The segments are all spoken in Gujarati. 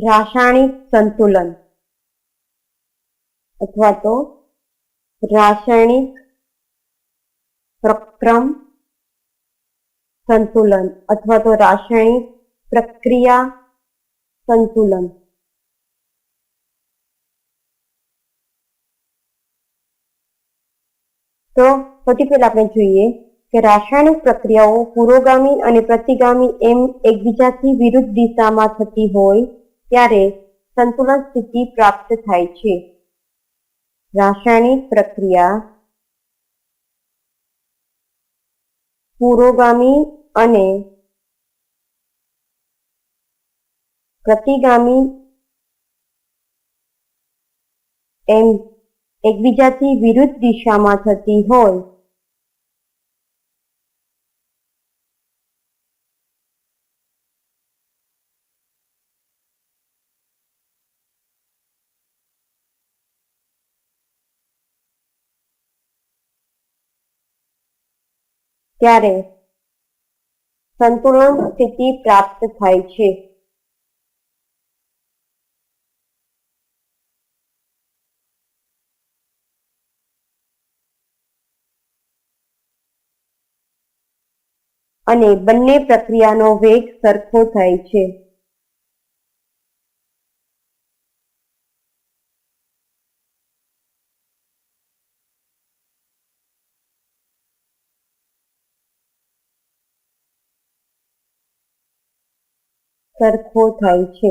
રાસાયણિક સંતુલન અથવા તો રાસાયણિક પ્રક્રમ સંતુલન અથવા તો રાસાયણિક પ્રક્રિયા સંતુલન. તો સૌથી પહેલા આપણે જોઈએ કે રાસાયણિક પ્રક્રિયાઓ પુરોગામી અને પ્રતિગામી એમ એકબીજાથી વિરુદ્ધ દિશામાં થતી હોય ત્યારે સંતુલન સ્થિતિ પ્રાપ્ત થાય છે. રાસાયણિક પ્રક્રિયા પુરોગામી અને પ્રતિગામી એમ એકબીજાથી વિરુદ્ધ દિશામાં થતી હોય ત્યારે સંતુલન સ્થિતિ પ્રાપ્ત થાય છે. અને બંને પ્રક્રિયાનો વેગ સરખો થાય છે. સરખો થાય છે.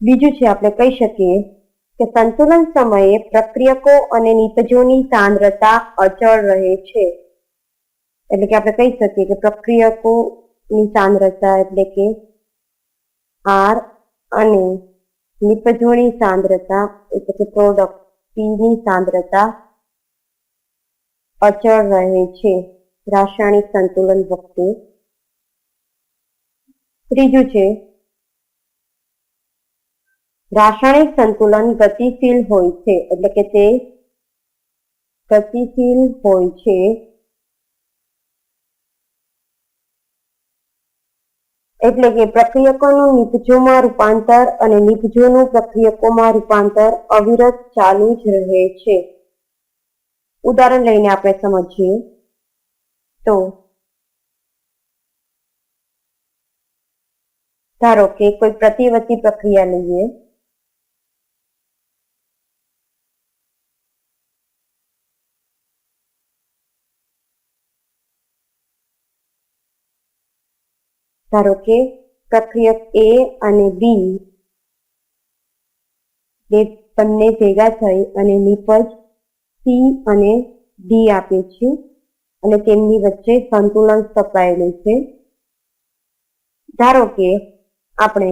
બીજું છે, આપણે કહી શકીએ કે સંતુલન સમયે પ્રક્રિયકો અને નિપજોની સાંદ્રતા અચળ રહે છે. એટલે કે આપણે કહી શકીએ કે પ્રક્રિયકોની સાંદ્રતા એટલે કે આર અને નિપજોની સાંદ્રતા એટલે કે પ્રોડક્ટ પીની સાંદ્રતા અચળ રહે છે. રાસાયણિક સંતુલન વખતે ત્રીજું છે, રાસાયણિક સંતુલન ગતિશીલ હોય છે, એટલે કે તે ગતિશીલ હોય છે. એટલે કે પ્રક્રિયકોનું નિપજોમાં રૂપાંતર અને નિપજોનું પ્રક્રિયકોમાં રૂપાંતર અવિરત ચાલુ જ રહે છે. ઉદાહરણ લઈને આપણે સમજીએ. તો, ધારો કે કોઈ પ્રતિવર્તી પ્રક્રિયા લઈએ. ધારો કે પ્રક્રિયક એ અને બી બે બંને ભેગા થઈ અને નિપજ સી અને ડી આપે છે અને તેમની વચ્ચે સંતુલન સ્થપાયેલું છે. ધારો કે આપણે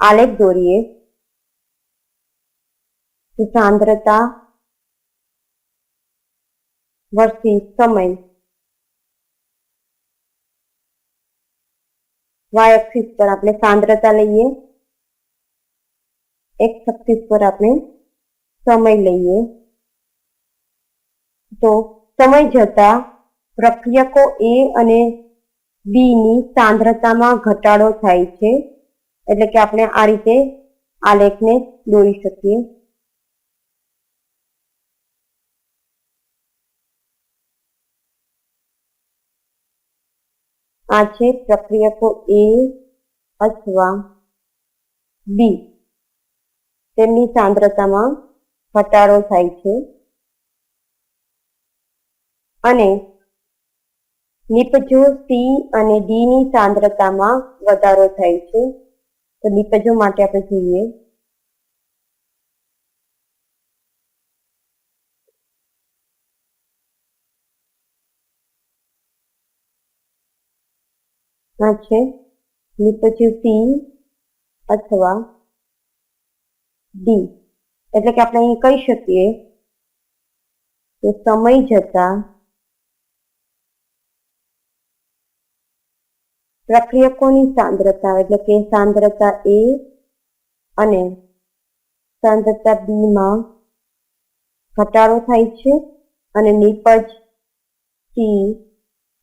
આલેખ દોરીએ. સાંદ્રતા વર્ષી સમય વાય એક્સિસ પર આપણે સાંદ્રતા લઈએ. એક્સ એક્સિસ પર આપણે સમય લઈએ. તો સમય જતા પ્રક્રિયકો એ અને બી ની સાંદ્રતામાં ઘટાડો થાય છે. એટલે કે આપણે આ રીતે આલેખને દોરી શકીએ. આ છે પ્રક્રિયકો એ અથવા બી. તેમની સાંદ્રતામાં ઘટાડો થાય છે. અને નિપજો સી અને ડી ની સાંદ્રતામાં વધારો થાય છે. તો નિપજો માટે આપણે જોઈએ. આ છે નિપજો સી અથવા ડી એટલે કે આપણે અહીં કહી શકીએ કે સમય જતા પ્રક્રિયકોની સાંદ્રતા, એટલે કે સાંદ્રતા એ અને સાંદ્રતા બીમાં ઘટાડો થાય છે અને નીપજ સી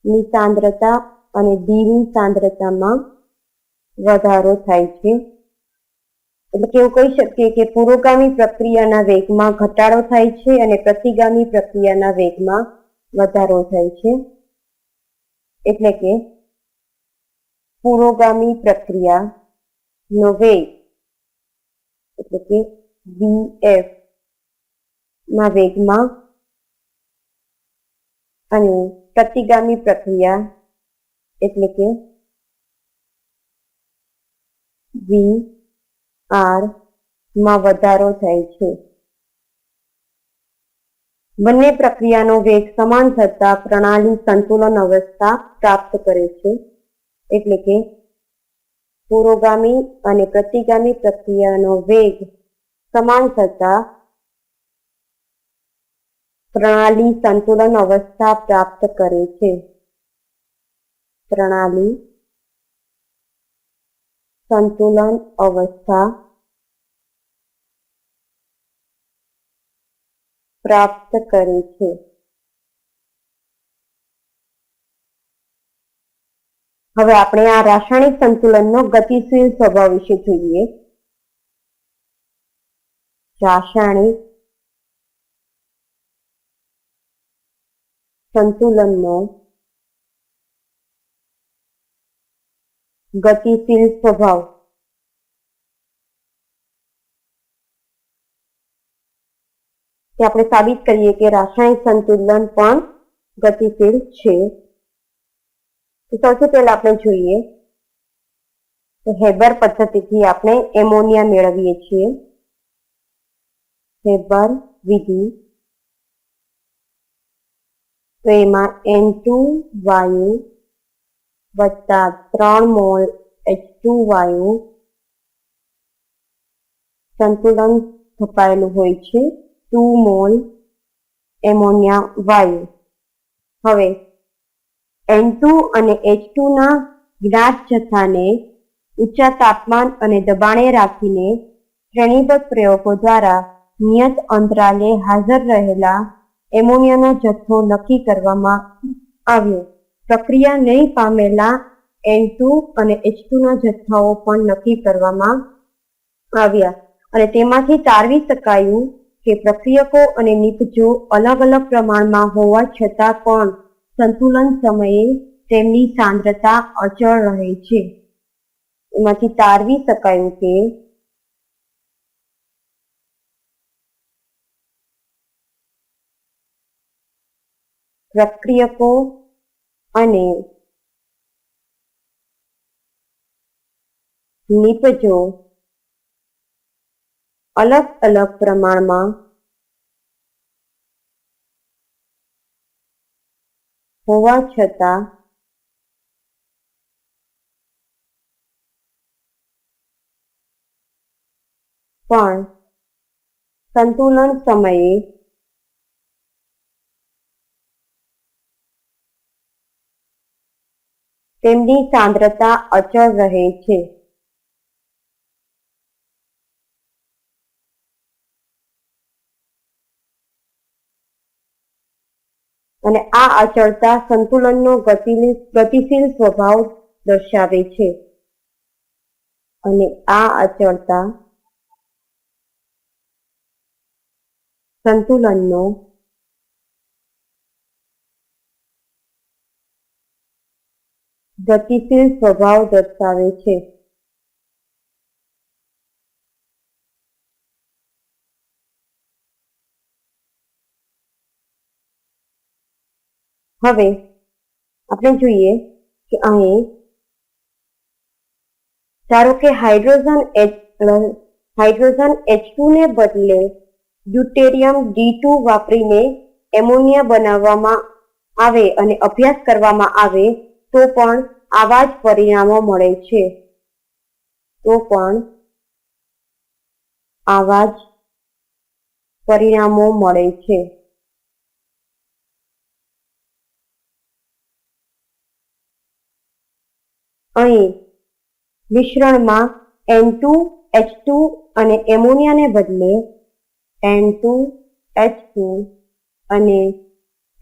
ની સાંદ્રતા અને ડી ની સાંદ્રતામાં વધારો થાય છે. એટલે કે એવું કહી શકીએ કે પુરોગામી પ્રક્રિયાના વેગમાં ઘટાડો થાય છે અને પ્રતિગામી પ્રક્રિયાના વેગમાં વધારો થાય છે. એટલે કે પુરોગામી પ્રક્રિયા નો વેગ એટલે કે વીએફ ના વેગમાં અને પ્રતિગામી પ્રક્રિયા એટલે કે વી આરમાં વધારો થાય છે. બંને પ્રક્રિયાનો વેગ સમાન થતા પ્રણાલી સંતુલન અવસ્થા પ્રાપ્ત કરે છે. એટલે કે પુરોગામી અને પ્રતિગામી પ્રક્રિયાનો વેગ સમાન થતા પ્રણાલી સંતુલન અવસ્થા પ્રાપ્ત કરે છે. પ્રણાલી સંતુલન અવસ્થા પ્રાપ્ત કરે છે. હવે આપણે આ રાસાયણિક સંતુલનનો ગતિશીલ સ્વભાવ વિશે જોઈએ. રાસાયણિક સંતુલનનો ગતિશીલ સ્વભાવ. તે આપણે સાબિત કરીએ કે રાસાયણિક સંતુલન પણ ગતિશીલ છે. સૌથી પહેલા આપણે જોઈએ હેબર પદ્ધતિથી આપણે એમોનિયા મેળવીએ છીએ. હેબર વિધિ. તો એમાં એન ટુ વાયુ વત્તા ત્રણ મોલ એચ ટુ વાયુ સંતુલન સ્થપાયેલું હોય છે. ટુ મોલ એમોનિયા વાયુ હવે એન ટુ અને એચ ટુ ના જ્ઞાત જથ્થાને ઊંચા તાપમાન અને દબાણે રાખીને શ્રેણીબદ્ધ પ્રયોગો દ્વારા નિયત અંતરાલે હાજર રહેલા એમોનિયાનો જથ્થો નક્કી કરવામાં આવ્યો. પ્રક્રિયા નહીં પામેલા એન ટુ અને એચ ટુ ના જથ્થાઓ પણ નક્કી કરવામાં આવ્યા અને તેમાંથી તારવી શકાયું કે પ્રક્રિયકો અને નિપજો અલગ અલગ પ્રમાણમાં હોવા છતાં પણ સંતુલન સમયે તેમની સાંદ્રતા અચળ રહે છે. એમાંથી તારવી શકાયું કે પ્રક્રિયકો અને નિપજો અલગ અલગ પ્રમાણમાં હોવા છતાં પણ સંતુલન સમયે તેમની સાંદ્રતા અચળ રહે છે. અને આ અચળતા સંતુલનનો ગતિશીલ સ્વભાવ દર્શાવે છે. અને આ અચળતા સંતુલનનો ગતિશીલ સ્વભાવ દર્શાવે છે. હવે આપણે જોઈએ કે અહીં ધારો કે હાઇડ્રોજન એચ હાઇડ્રોજન એચ ને બદલે ડ્યુટેરિયમ ડી ટુ વાપરીને એમોનિયા બનાવવામાં આવે અને અભ્યાસ કરવામાં આવે તો પણ આવા જ પરિણામો મળે છે. તો પણ આવા જ પરિણામો મળે છે. અહીં મિશ્રણમાં એન ટુ એચ ટુ અને એમોનિયાને બદલે એન ટુ એચ ટુ અને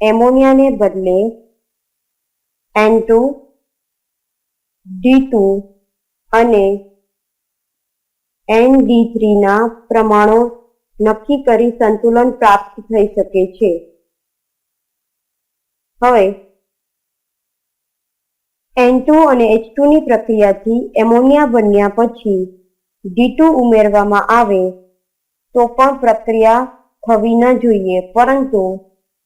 એમોનિયાને બદલે એન ટુ ડી ટુ અને એન ડી થ્રીના પ્રમાણો નક્કી કરી સંતુલન પ્રાપ્ત થઈ શકે છે. હવે એન ટુ અને એચની પ્રક્રિયાથી એમોનિયા બન્યા પછી ડી ટુ ઉમેરવામાં આવે તો પણ પ્રક્રિયા થવી ન જોઈએ. પરંતુ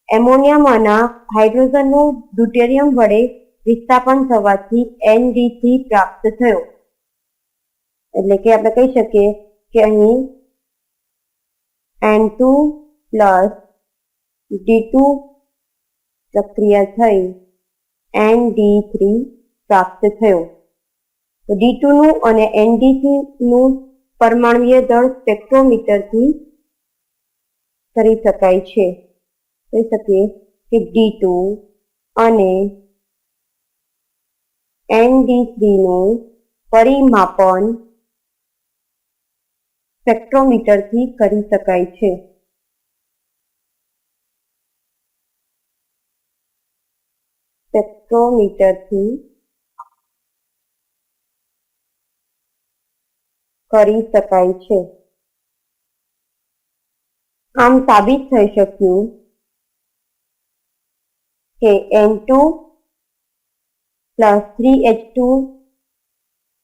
એમોનિયામાંના હાઇડ્રોજનનું ડ્યુટેરિયમ વડે વિસ્થાપન થવાથી એનડી પ્રાપ્ત થયો. એટલે કે આપણે કહી શકીએ કે અહીં N two plus D two પ્રક્રિયા થઈ એન ડી થ્રી પ્રાપ્ત થયો. ડી ટુ નું અને એનડીસી નું પરમાણુય દળ સ્પેક્ટ્રોમીટરથી કરી શકાય છે. કહી શકીએ કે ડી ટુ અને એનડી નું પરિમાપન સ્પેક્ટ્રોમીટરથી કરી શકાય છે. સ્પેક્ટ્રોમીટરથી કરી શકાય છે. આમ સાબિત થઈ શક્યું કે N two plus three H two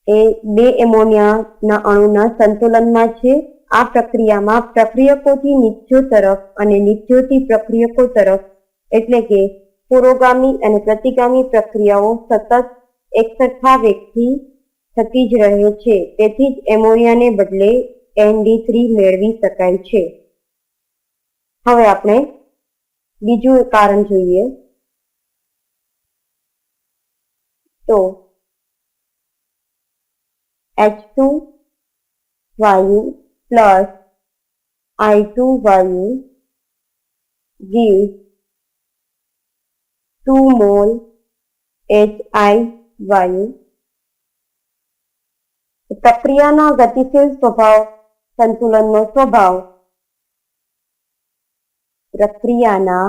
એ બે એમોનિયાના અણુના સંતુલનમાં છે. આ પ્રક્રિયામાં પ્રક્રિયકોથી નિત્યો તરફ અને નિત્યોથી પ્રક્રિયકો તરફ એટલે કે પુરોગામી અને પ્રતિગામી પ્રક્રિયાઓ સતત એકસરખા વેગથી થતી જ રહે છે. તેથી જ એમોનિયાને બદલે એનડી થ્રી મેળવી શકાય છે. હવે આપણે બીજું કારણ જોઈએ. તો એચ ટુ વાયુ પ્લસ આઈ ટુ વાયુ gives 2 mol HI વાયુ પ્રક્રિયાના ગતિશીલ સ્વભાવ સંતુલનનો સ્વભાવ પ્રક્રિયાના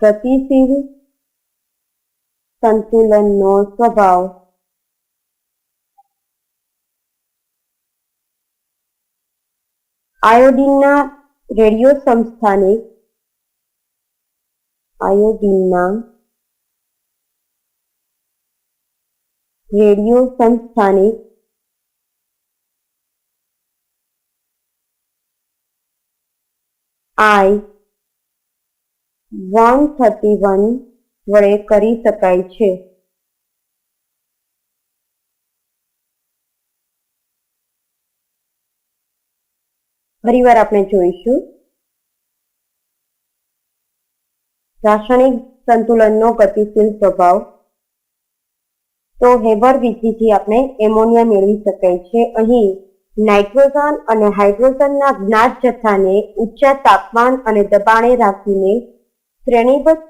ગતિશીલ સંતુલનનો સ્વભાવ આયોડિનના રેડિયો સમસ્થાનિક આયોડિનના રેડિયો સંસ્થાનિક આઈ વન થર્ટી વન વડે કરી શકાય છે. ફરીવાર આપણે જોઈશું. રાસાયણિક સંતુલનનો ગતિશીલ સ્વભાવ તો હેબર વિધિથી આપણે એમોનિયા મેળવી શકાય છે. અહીં નાઇટ્રોજન અને હાઇડ્રોજનના જ્ઞાત જથ્થાને ઊંચા તાપમાન અને દબાણે રાખીને શ્રેણીબદ્ધ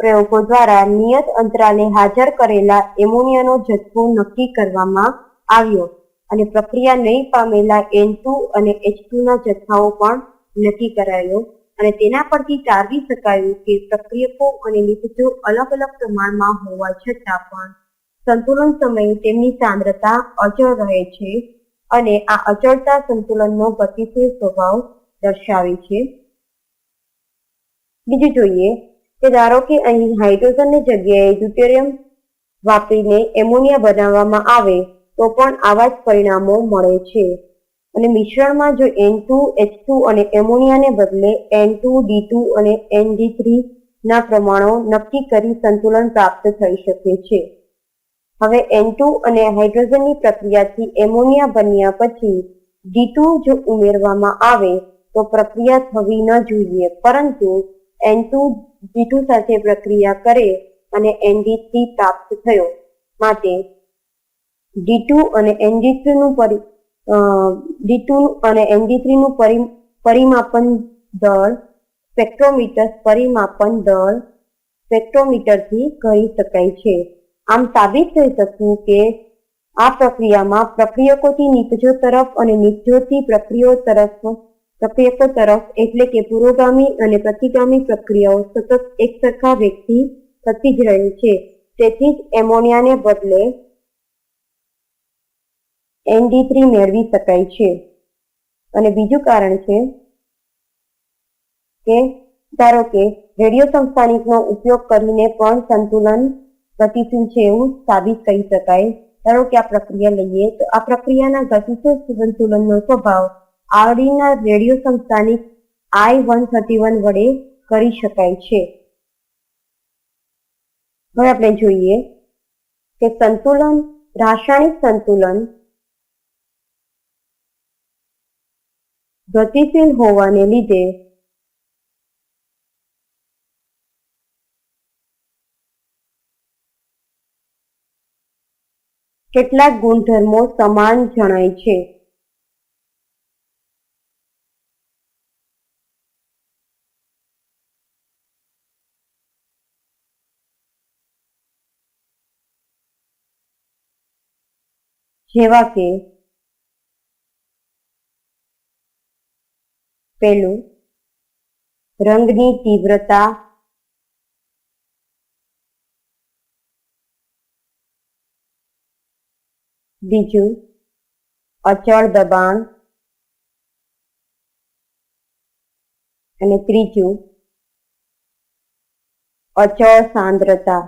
પ્રયોગો દ્વારા નિયત અંતરાલે હાજર કરેલા એમોનિયાનો જથ્થો નક્કી કરવામાં આવ્યો અને પ્રક્રિયા નહીં પામેલા એન અને એચ ના જથ્થાઓ પણ નક્કી કરાયો અને તેના પરથી તારવી શકાયું કે પ્રક્રિયકો અને નિપજો અલગ અલગ પ્રમાણમાં હોવા છતાં પણ સંતુલન સમયે તેમની સાંદ્રતા અચળ રહે છે અને આ અચળતા સંતુલનનો ગતિશીલ સ્વભાવ દર્શાવે છે. બીજું જોઈએ કે ધારો કે અહીં હાઇડ્રોજનની જગ્યાએ ડ્યુટેરિયમ વાપરીને એમોનિયા બનાવવામાં આવે તો પણ આવા જ પરિણામો મળે છે. અને મિશ્રણમાં જો એન ટુ એચ ટુ અને એમોનિયાને બદલે એન ટુ ડી ટુ અને એન ડી ના પ્રમાણો નક્કી કરી સંતુલન પ્રાપ્ત થઈ શકે છે. હવે N2 અને હાઇડ્રોજનની પ્રક્રિયાથી એમોનિયા બન્યા પછી D2 જો ઉમેરવામાં આવે તો પ્રક્રિયા થવી ન જોઈએ, પરંતુ એન ટુ જી ટુ સાથે પ્રક્રિયા કરે અને ND3 પ્રાપ્ત થયો માટે D2 અને એનડી થ્રી નું પરિ D2 અને એનડી થ્રી નું પરિમાપન દળ સ્પેક્ટ્રોમીટર પરિમાપન દળ સ્પેક્ટ્રોમીટરથી કહી શકાય છે. આમ સાબિત થઈ શક્યું કે આ પ્રક્રિયામાં પ્રક્રિયકોથી નિપજો તરફ અને નિપજોથી પ્રક્રિયાઓ તરફ, પ્રક્રિયકો તરફ એટલે કે પુરોગામી અને પ્રતિગામી પ્રક્રિયાઓ સતત એકસરખા વેગથી થતી જ રહે છે. તેથી જ એમોનિયાને બદલે એનડી થ્રી મેળવી શકાય છે. અને બીજું કારણ છે કે ધારો કે રેડિયો સંસ્થાનિકનો ઉપયોગ કરીને પણ સંતુલન ગતિશીલ છે એવું સાબિત કરી શકાય. ધારો કે આ પ્રક્રિયા લઈએ તો આ પ્રક્રિયાના ગતિશીલ સંતુલનનો સ્વભાવ આવડીના રેડિયો સંસ્થાનિક આઈ વન થર્ટી વન વડે કરી શકાય છે. હવે આપણે જોઈએ કે સંતુલન, રાસાયણિક સંતુલન ગતિશીલ હોવાને લીધે કેટલાક ગુણધર્મો સમાન જણાય છે. જેવા કે પેલું રંગની તીવ્રતા બીજું અચળ દબાણ. અને ત્રીજું અચળ સાંદ્રતા.